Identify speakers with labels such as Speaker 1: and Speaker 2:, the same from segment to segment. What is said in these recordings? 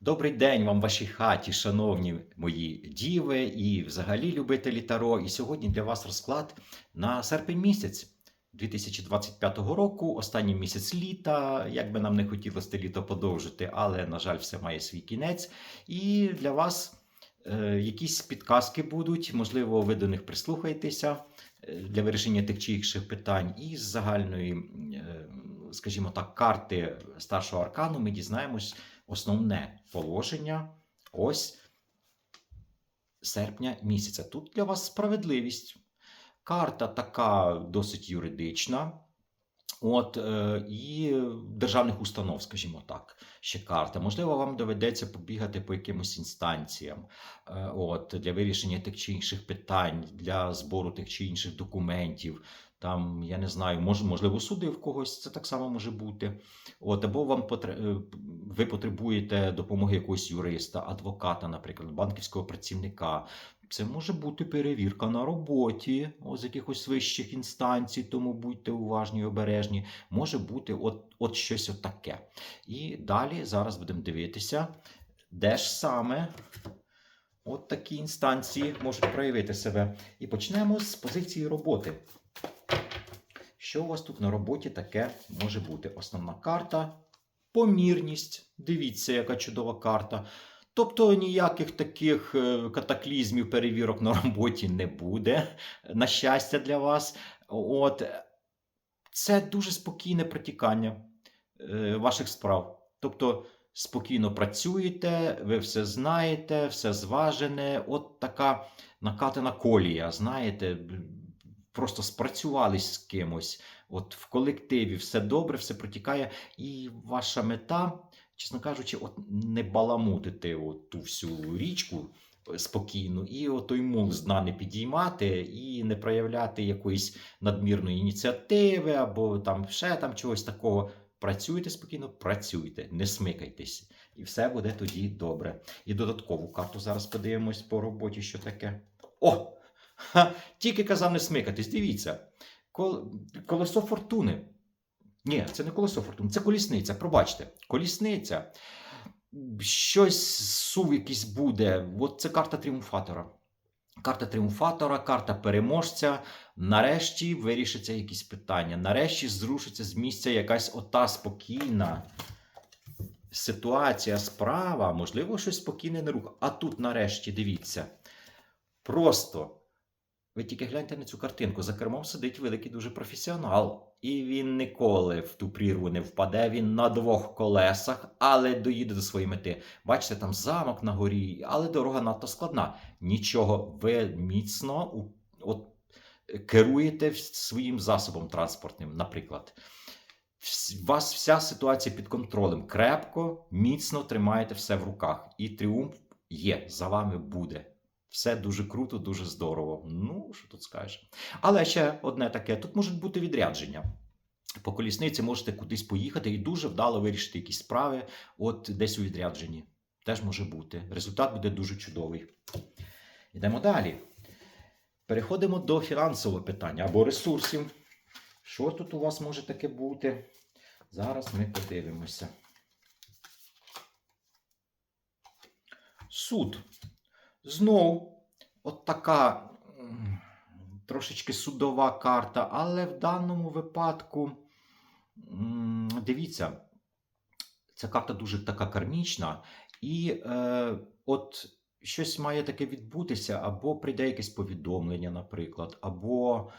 Speaker 1: Добрий день вам вашій хаті, шановні мої діви і взагалі любителі Таро. І сьогодні для вас розклад на серпень місяць 2025 року, останній місяць літа. Як би нам не хотілося те літо подовжити, але, на жаль, все має свій кінець. І для вас е, якісь підказки будуть, можливо, ви до них прислухаєтеся е, для вирішення тих чи інших питань. І з загальної, е, скажімо так, карти старшого аркану ми дізнаємось основне положення ось серпня місяця. Тут для вас справедливість. Карта така досить юридична. От, е, і державних установ, скажімо так, ще карта. Можливо, вам доведеться побігати по якимось інстанціям е, от, для вирішення тих чи інших питань, для збору тих чи інших документів. Там, я не знаю, мож, можливо, суди в когось, це так само може бути. От, або вам потре... е, ви потребуєте допомоги якогось юриста, адвоката, наприклад, банківського працівника. Це може бути перевірка на роботі з якихось вищих інстанцій, тому будьте уважні і обережні. Може бути от, от щось отаке. І далі зараз будемо дивитися, де ж саме от такі інстанції можуть проявити себе. І почнемо з позиції роботи. Що у вас тут на роботі таке може бути? Основна карта, помірність. Дивіться, яка чудова карта. Тобто ніяких таких е, катаклізмів, перевірок на роботі не буде, на щастя для вас. От. Це дуже спокійне протікання е, ваших справ. Тобто спокійно працюєте, ви все знаєте, все зважене. От така накатана колія, знаєте, просто спрацювались з кимось. От в колективі все добре, все протікає, і ваша мета чесно кажучи, от не баламутити от ту всю річку е, спокійно, і от той мул з не підіймати, і не проявляти якоїсь надмірної ініціативи або там ще там чогось такого. Працюйте спокійно, працюйте, не смикайтесь, і все буде тоді добре. І додаткову карту зараз подивимось по роботі, що таке. О! Тільки казав не смикатись. Дивіться, кол- колесо фортуни. Ні, це не колесо фортуни, це колісниця. Пробачте, колісниця. Щось сув якийсь буде. От це карта тріумфатора. Карта тріумфатора, карта переможця. Нарешті вирішиться якісь питання. Нарешті зрушиться з місця якась ота спокійна ситуація, справа, можливо, щось спокійне не рух. А тут, нарешті, дивіться. Просто ви тільки гляньте на цю картинку. За кермом сидить великий дуже професіонал. І він ніколи в ту прірву не впаде. Він на двох колесах, але доїде до своєї мети. Бачите, там замок на горі, але дорога надто складна. Нічого, ви міцно от, керуєте своїм засобом транспортним, наприклад. У вас вся ситуація під контролем. Крепко, міцно тримаєте все в руках. І тріумф є, за вами буде. Все дуже круто, дуже здорово. Ну, що тут скажеш. Але ще одне таке: тут можуть бути відрядження. По колісниці можете кудись поїхати і дуже вдало вирішити якісь справи, от десь у відрядженні. Теж може бути. Результат буде дуже чудовий. Йдемо далі. Переходимо до фінансового питання або ресурсів. Що тут у вас може таке бути? Зараз ми подивимося. Суд. Знов от така трошечки судова карта, але в даному випадку, дивіться, ця карта дуже така кармічна, і е, от щось має таке відбутися, або прийде якесь повідомлення, наприклад, або,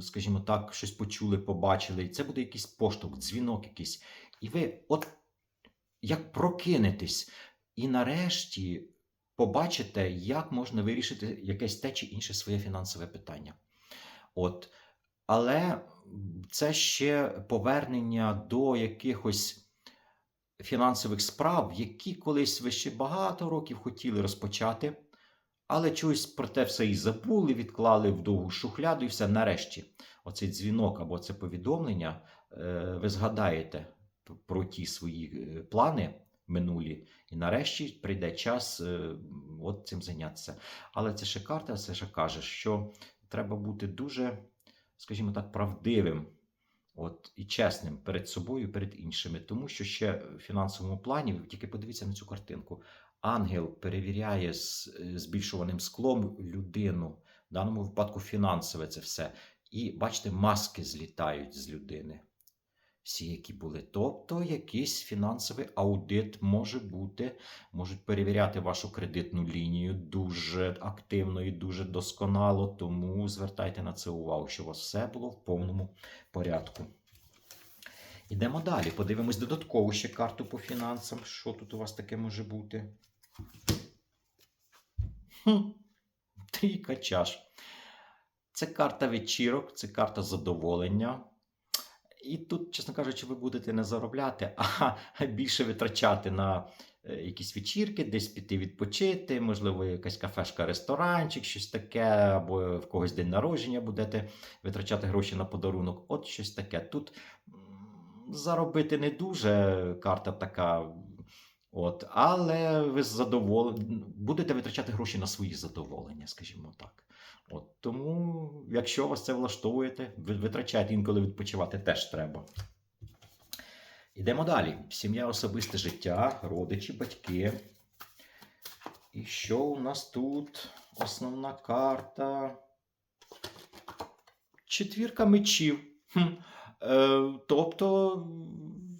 Speaker 1: скажімо так, щось почули, побачили, і це буде якийсь поштовх, дзвінок якийсь. І ви от як прокинетесь, і нарешті побачите, як можна вирішити якесь те чи інше своє фінансове питання. От. Але це ще повернення до якихось фінансових справ, які колись ви ще багато років хотіли розпочати, але чогось про те все і забули, відклали в довгу шухляду, і все нарешті. Оцей дзвінок або це повідомлення, е, ви згадаєте про ті свої е, плани минулі, і нарешті прийде час е, от цим зайнятися. Але це ще карта, це ще каже, що треба бути дуже, скажімо так, правдивим От, і чесним перед собою, перед іншими. Тому що ще в фінансовому плані, тільки подивіться на цю картинку. Ангел перевіряє з е, збільшуваним склом людину, в даному випадку фінансове це все. І бачите, маски злітають з людини. Всі, які були. Тобто, якийсь фінансовий аудит може бути, можуть перевіряти вашу кредитну лінію дуже активно і дуже досконало. Тому звертайте на це увагу, щоб у вас все було в повному порядку. Ідемо далі. Подивимось додаткову ще карту по фінансам. Що тут у вас таке може бути? Хм, трійка чаш. Це карта вечірок, це карта задоволення. І тут, чесно кажучи, ви будете не заробляти, а більше витрачати на е, якісь вечірки, десь піти відпочити, можливо, якась кафешка, ресторанчик, щось таке, або в когось день народження будете витрачати гроші на подарунок. От щось таке. Тут заробити не дуже карта така. От, але ви задоволені, будете витрачати гроші на свої задоволення, скажімо так. От, тому, якщо вас це влаштовуєте, ви витрачайте інколи відпочивати теж треба. Ідемо далі. Сім'я, особисте життя, родичі, батьки. І що у нас тут? Основна карта. Четвірка мечів. Хм. Е, тобто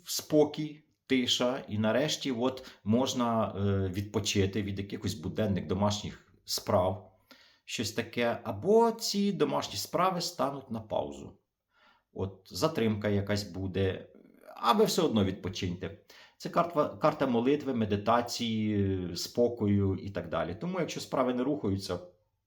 Speaker 1: спокій, тиша. І нарешті от можна е, відпочити від якихось буденних домашніх справ щось таке, або ці домашні справи стануть на паузу. От затримка якась буде, а ви все одно відпочиньте. Це карта, карта молитви, медитації, спокою і так далі. Тому, якщо справи не рухаються,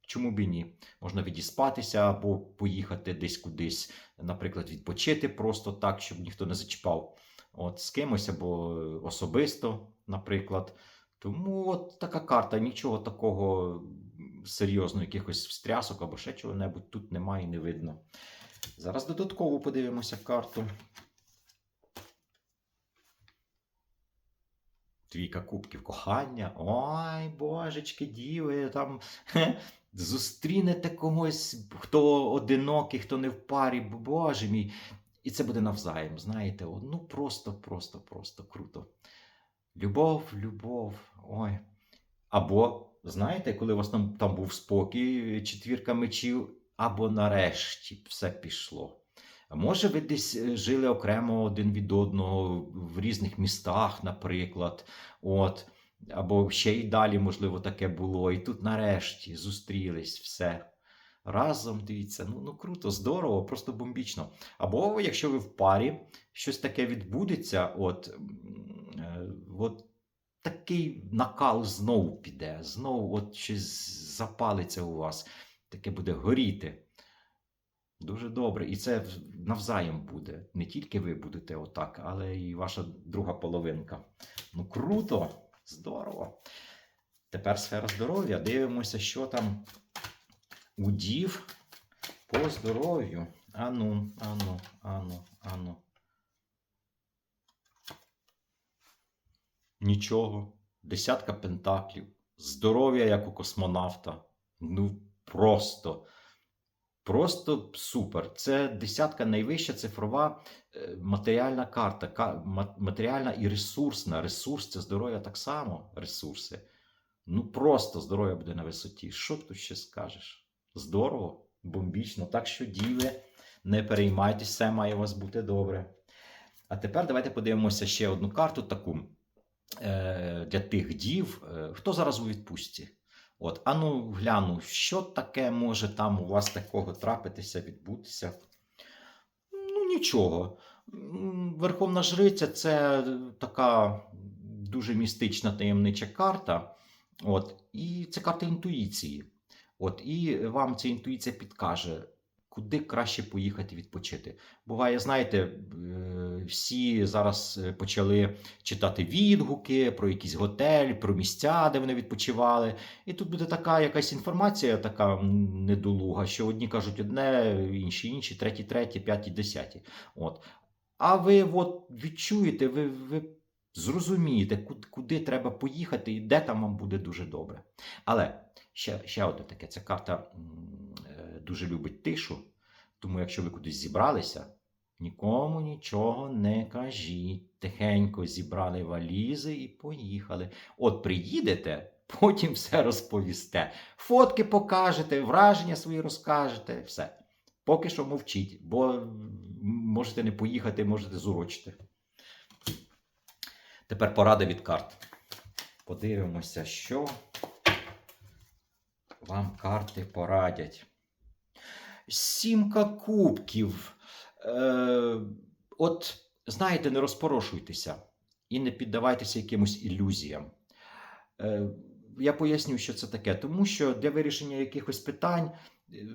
Speaker 1: чому б і ні? Можна відіспатися або поїхати десь кудись, наприклад, відпочити просто так, щоб ніхто не зачіпав от, з кимось або особисто, наприклад. Тому от така карта, нічого такого серйозного, якихось встрясок або ще чого-небудь тут немає і не видно. Зараз додатково подивимося карту. Двійка кубків кохання. Ой, божечки, діви, там зустрінете когось, хто одинокий, хто не в парі, боже мій. І це буде навзаєм, знаєте, ну просто, просто, просто круто. Любов, любов. Ой. Або, знаєте, коли у вас там, там був спокій, четвірка мечів, або нарешті все пішло. Може, ви десь е, жили окремо один від одного в різних містах, наприклад. От. Або ще й далі, можливо, таке було. І тут нарешті зустрілись все. Разом дивіться, ну, ну круто, здорово, просто бомбічно. Або якщо ви в парі, щось таке відбудеться, от, е, от такий накал знову піде, знову от щось запалиться у вас, таке буде горіти. Дуже добре. І це навзаєм буде. Не тільки ви будете отак, але і ваша друга половинка. Ну круто, здорово. Тепер сфера здоров'я. Дивимося, що там у дів по здоров'ю. Ану, ану, ану, ану. Нічого. Десятка пентаклів. Здоров'я, як у космонавта. Ну, просто. Просто супер. Це десятка найвища цифрова е, матеріальна карта. Матеріальна і ресурсна. Ресурс це здоров'я так само. Ресурси. Ну просто здоров'я буде на висоті. Що тут ще скажеш? Здорово, бомбічно. Так що, діви, не переймайтесь, все має у вас бути добре. А тепер давайте подивимося ще одну карту таку е, для тих дів, е, хто зараз у відпустці. От, ану гляну, що таке може там у вас такого трапитися, відбутися. Ну, нічого. Верховна Жриця це така дуже містична таємнича карта. От, і це карта інтуїції. От, і вам ця інтуїція підкаже, куди краще поїхати відпочити. Буває, знаєте, е, всі зараз е, почали читати відгуки про якийсь готель, про місця, де вони відпочивали. І тут буде така якась інформація, така недолуга, що одні кажуть одне, інші інші, треті, треті, п'яті, десяті. От. А ви от відчуєте, ви, ви зрозумієте, куди, куди треба поїхати і де там вам буде дуже добре. Але ще, ще одне таке: ця карта е, дуже любить тишу. Тому, якщо ви кудись зібралися, Нікому нічого не кажіть. Тихенько зібрали валізи і поїхали. От приїдете, потім все розповісте. Фотки покажете, враження свої розкажете, все. Поки що мовчіть, бо можете не поїхати, можете зурочити. Тепер порада від карт. Подивимося, що вам карти порадять. Сімка кубків. Е, от, знаєте, не розпорошуйтеся і не піддавайтеся якимось ілюзіям. Е, я поясню, що це таке. Тому що для вирішення якихось питань е,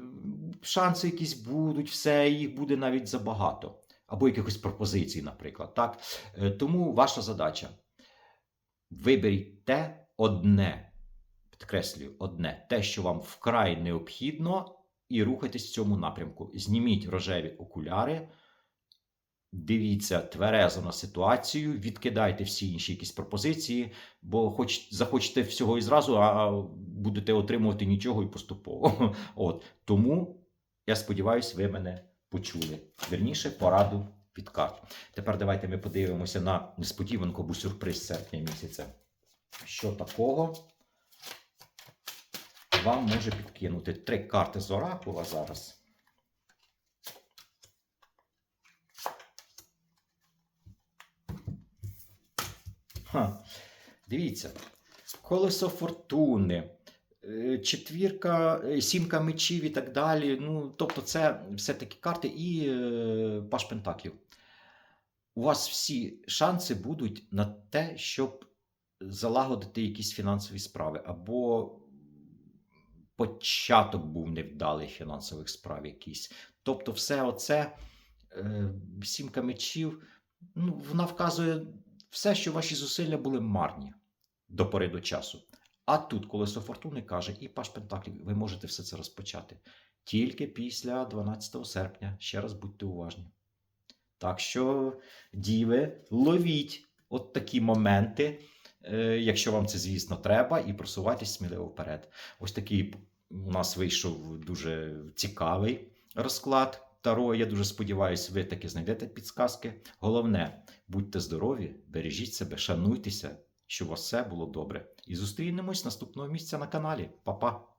Speaker 1: шанси якісь будуть, все, їх буде навіть забагато. Або якихось пропозицій, наприклад. Так? Е, тому ваша задача виберіть те одне, підкреслюю, одне, те, що вам вкрай необхідно, і рухайтесь в цьому напрямку. Зніміть рожеві окуляри, дивіться тверезо на ситуацію, відкидайте всі інші якісь пропозиції, бо хоч захочете всього і зразу, а будете отримувати нічого і поступово. От тому я сподіваюся, ви мене почули. Вірніше, пораду від карт. Тепер давайте ми подивимося на несподіванку або сюрприз серпня місяця. Що такого вам може підкинути? Три карти з оракула зараз. Ха. Дивіться, колесо фортуни, е, четвірка, е, сімка мечів і так далі. Ну, тобто, це все-таки карти і е, паш пентаклів. У вас всі шанси будуть на те, щоб залагодити якісь фінансові справи, або початок був невдалий фінансових справ якийсь. Тобто, все оце е, сімка мечів, ну, вона вказує все, що ваші зусилля були марні до пори до часу. А тут колесо фортуни каже, і паш Пентаклів, ви можете все це розпочати тільки після 12 серпня. Ще раз будьте уважні. Так що, діви, ловіть от такі моменти, якщо вам це, звісно, треба, і просуватись сміливо вперед. Ось такий у нас вийшов дуже цікавий розклад. Таро, я дуже сподіваюся, ви таки знайдете підсказки. Головне, будьте здорові, бережіть себе, шануйтеся, щоб у вас все було добре. І зустрінемось наступного місця на каналі. Па-па!